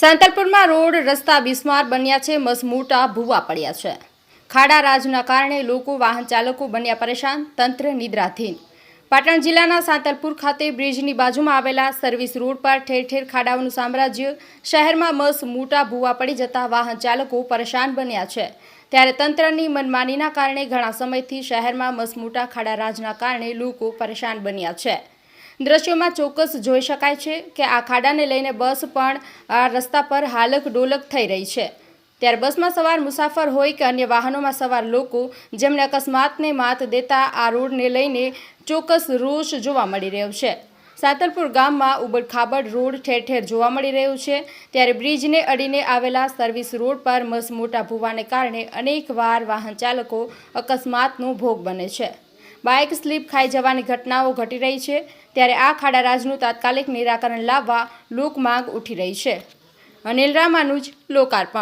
સાંતલપુરમાં road રસ્તા બિસ્માર બન્યા છે મસમોટા ભૂવા પડ્યા છે. ખાડા રાજના કારણે લોકો, વાહન ચાલકો બન્યા પરેશાન, તંત્ર નિદ્રાધીન. પાટણ જિલ્લાના સાંતલપુર ખાતે બ્રિજની બાજુમાં આવેલા સર્વિસ રોડ પર ઠેર ઠેર ખાડાઓનું સામ્રાજ્ય, શહેરમાં મસ મોટા ભૂવા પડી જતા વાહન ચાલકો પરેશાન બન્યા છે. ત્યારે તંત્રની મનમાનીના કારણે ઘણા સમયથી શહેરમાં મસમોટા ખાડા રાજના કારણે લોકો પરેશાન બન્યા છે. દ્રશ્યોમાં ચોક્કસ જોઈ શકાય છે કે આ ખાડાને લઈને બસ પણ આ રસ્તા પર હાલક ડોલક થઈ રહી છે. ત્યારે બસમાં સવાર મુસાફર હોય કે અન્ય વાહનોમાં સવાર લોકો જેમને અકસ્માતને માત દેતા આ રોડને લઈને ચોક્કસ રોષ જોવા મળી રહ્યો છે. સાતલપુર ગામમાં ઉબડખાબડ રોડ ઠેર ઠેર જોવા મળી રહ્યું છે. ત્યારે બ્રિજને અડીને આવેલા સર્વિસ રોડ પર મસ મોટા ભૂવાને કારણે અનેકવાર વાહન ચાલકો અકસ્માતનો ભોગ બને છે. બાઇક સ્લીપ ખાઈ જવાની ઘટનાઓ ઘટી રહી છે, ત્યારે આ ખાડા રાજનું તાત્કાલિક નિરાકરણ લાવવા લોકમાંગ ઉઠી રહી છે. અનિલ રામાનુજ, લોકાર્પણ.